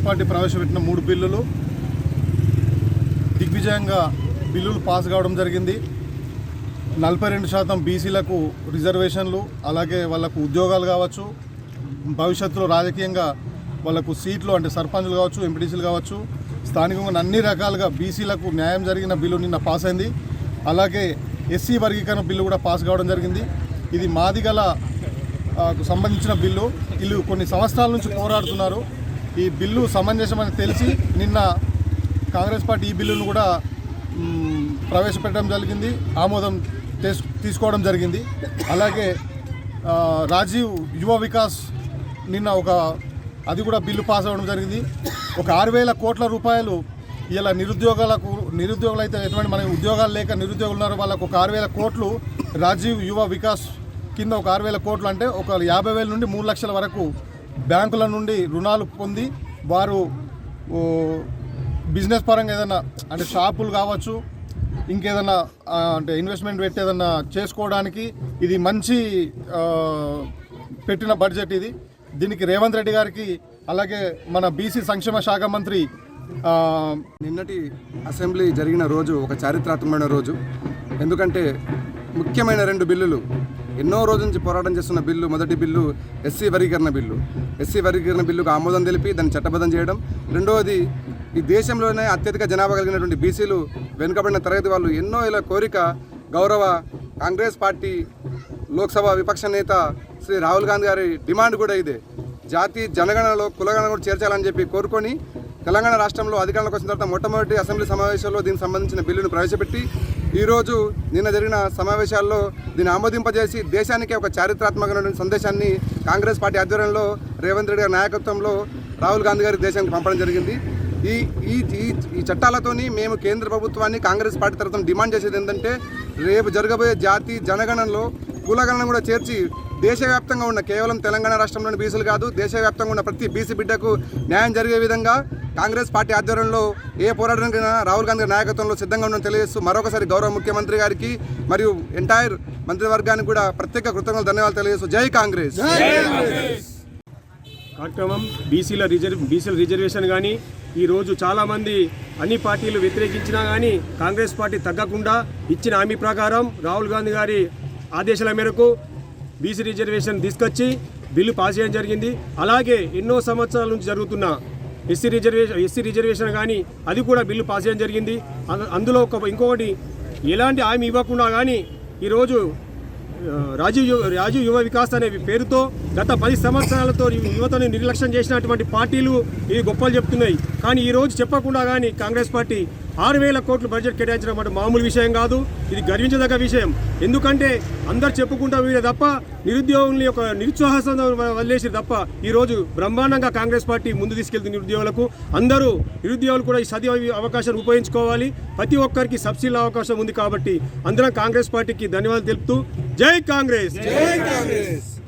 ప్రవేశపెట్టిన మూడు బిల్లులు దిగ్విజయంగా బిల్లులు పాస్ కావడం జరిగింది. నలభై రెండు శాతం బీసీలకు రిజర్వేషన్లు అలాగే వాళ్ళకు ఉద్యోగాలు కావచ్చు భవిష్యత్తులో రాజకీయంగా వాళ్ళకు సీట్లు అంటే సర్పంచ్లు కావచ్చు ఎంపీటీసీలు కావచ్చు స్థానికంగా అన్ని రకాలుగా బీసీలకు న్యాయం జరిగిన బిల్లు నిన్న పాస్ అయింది. అలాగే ఎస్సీ వర్గీకరణ బిల్లు కూడా పాస్ కావడం జరిగింది. ఇది మాదిగల సంబంధించిన బిల్లు. వీళ్ళు కొన్ని సంవత్సరాల నుంచి పోరాడుతున్నారు. ఈ బిల్లు సమంజసమని తెలిసి నిన్న కాంగ్రెస్ పార్టీ ఈ బిల్లును కూడా ప్రవేశపెట్టడం జరిగింది ఆమోదం తీసుకోవడం జరిగింది. అలాగే రాజీవ్ యువ వికాస్ నిన్న ఒక అది కూడా బిల్లు పాస్ అవ్వడం జరిగింది. ఒక ఆరు వేల కోట్ల రూపాయలు ఇలా నిరుద్యోగాలకు నిరుద్యోగులు అయితే ఎటువంటి మన ఉద్యోగాలు లేక నిరుద్యోగులు ఉన్నారు వాళ్ళకు ఒక ఆరు వేల కోట్లు రాజీవ్ యువ వికాస్ కింద ఒక ఆరు వేల కోట్లు అంటే ఒక యాభై వేల నుండి మూడు లక్షల వరకు బ్యాంకుల నుండి రుణాలు పొంది వారు బిజినెస్ పరంగా ఏదైనా అంటే షాపులు కావచ్చు ఇంకేదన్నా అంటే ఇన్వెస్ట్మెంట్ పెట్టి ఏదైనా చేసుకోవడానికి ఇది మంచి పెట్టిన బడ్జెట్ ఇది. దీనికి రేవంత్ రెడ్డి గారికి అలాగే మన బీసీ సంక్షేమ శాఖ మంత్రి నిన్నటి అసెంబ్లీ జరిగిన రోజు ఒక చారిత్రాత్మకమైన రోజు. ఎందుకంటే ముఖ్యమైన రెండు బిల్లులు ఎన్నో రోజుల నుంచి పోరాటం చేస్తున్న బిల్లు మొదటి బిల్లు ఎస్సీ వర్గీకరణ బిల్లు. ఎస్సీ వర్గీకరణ బిల్లుకు ఆమోదం తెలిపి దాన్ని చట్టబద్ధం చేయడం. రెండవది ఈ దేశంలోనే అత్యధిక జనాభా కలిగినటువంటి బీసీలు వెనుకబడిన తరగతి వాళ్ళు ఎన్నో ఇలా కోరిక గౌరవ కాంగ్రెస్ పార్టీ లోక్సభ విపక్ష నేత శ్రీ రాహుల్ గాంధీ గారి డిమాండ్ కూడా ఇదే. జాతి జనగణనలో కులగణన కూడా చేర్చాలని చెప్పి కోరుకొని తెలంగాణ రాష్ట్రంలో అధికారంలోకి వచ్చిన తర్వాత మొట్టమొదటి అసెంబ్లీ సమావేశంలో దీనికి సంబంధించిన బిల్లును ప్రవేశపెట్టి ఈరోజు నిన్న జరిగిన సమావేశాల్లో దీన్ని ఆమోదింపజేసి దేశానికే ఒక చారిత్రాత్మకమైన సందేశాన్ని కాంగ్రెస్ పార్టీ ఆధ్వర్యంలో రేవంత్ రెడ్డి గారి నాయకత్వంలో రాహుల్ గాంధీ గారి దేశానికి పంపడం జరిగింది. ఈ ఈ ఈ- చట్టాలతోని మేము కేంద్ర ప్రభుత్వాన్ని కాంగ్రెస్ పార్టీ తరఫున డిమాండ్ చేసేది ఏంటంటే రేపు జరగబోయే జాతి జనగణనలో కులగణన కూడా చేర్చి దేశవ్యాప్తంగా ఉన్న కేవలం తెలంగాణ రాష్ట్రంలోని బీసీలు కాదు దేశవ్యాప్తంగా ఉన్న ప్రతి బీసీ బిడ్డకు న్యాయం జరిగే విధంగా కాంగ్రెస్ పార్టీ ఆధ్వర్యంలో ఏ పోరాటానికైనా రాహుల్ గాంధీ గారి నాయకత్వంలో సిద్ధంగా ఉందని తెలియజేస్తూ మరొకసారి గౌరవ ముఖ్యమంత్రి గారికి మరియు ఎంటైర్ మంత్రివర్గానికి కూడా ప్రత్యేక కృతజ్ఞతలు ధన్యవాదాలు తెలియజేస్తూ జై కాంగ్రెస్. కార్యక్రమం బీసీల రిజర్వ్ బీసీల రిజర్వేషన్ కానీ ఈరోజు చాలామంది అన్ని పార్టీలు వ్యతిరేకించినా కానీ కాంగ్రెస్ పార్టీ తగ్గకుండా ఇచ్చిన హామీ ప్రకారం రాహుల్ గాంధీ గారి ఆదేశాల మేరకు బీసీ రిజర్వేషన్ తీసుకొచ్చి బిల్లు పాస్ చేయడం జరిగింది. అలాగే ఎన్నో సంవత్సరాల నుంచి జరుగుతున్న ఎస్సీ రిజర్వేషన్ ఎస్సీ రిజర్వేషన్ కానీ అది కూడా బిల్లు పాస్ చేయడం జరిగింది. అందులో ఒక ఇంకొకటి ఎలాంటి హామీ ఇవ్వకుండా కానీ ఈరోజు రాజీవ్ రాజీవ్ యువ వికాస్ అనే పేరుతో గత పది సంవత్సరాలతో యువతను నిర్లక్ష్యం చేసినటువంటి పార్టీలు ఇవి గొప్పలు చెప్తున్నాయి. కానీ ఈరోజు చెప్పకుండా కానీ కాంగ్రెస్ పార్టీ ఆరు వేల కోట్లు బడ్జెట్ కేటాయించడం అంటే మామూలు విషయం కాదు. ఇది గర్వించదగ్గ విషయం. ఎందుకంటే అందరు చెప్పుకుంటా వీరే తప్ప నిరుద్యోగుల్ని ఒక నిరుత్సాహసం వదిలేసి తప్ప ఈ రోజు బ్రహ్మాండంగా కాంగ్రెస్ పార్టీ ముందు తీసుకెళ్తుంది నిరుద్యోగులకు. అందరూ నిరుద్యోగులు కూడా ఈ సది అవకాశాన్ని ఉపయోగించుకోవాలి. ప్రతి ఒక్కరికి సబ్సిడీల అవకాశం ఉంది కాబట్టి అందరం కాంగ్రెస్ పార్టీకి ధన్యవాదాలు తెలుపుతూ జై కాంగ్రెస్! జై కాంగ్రెస్!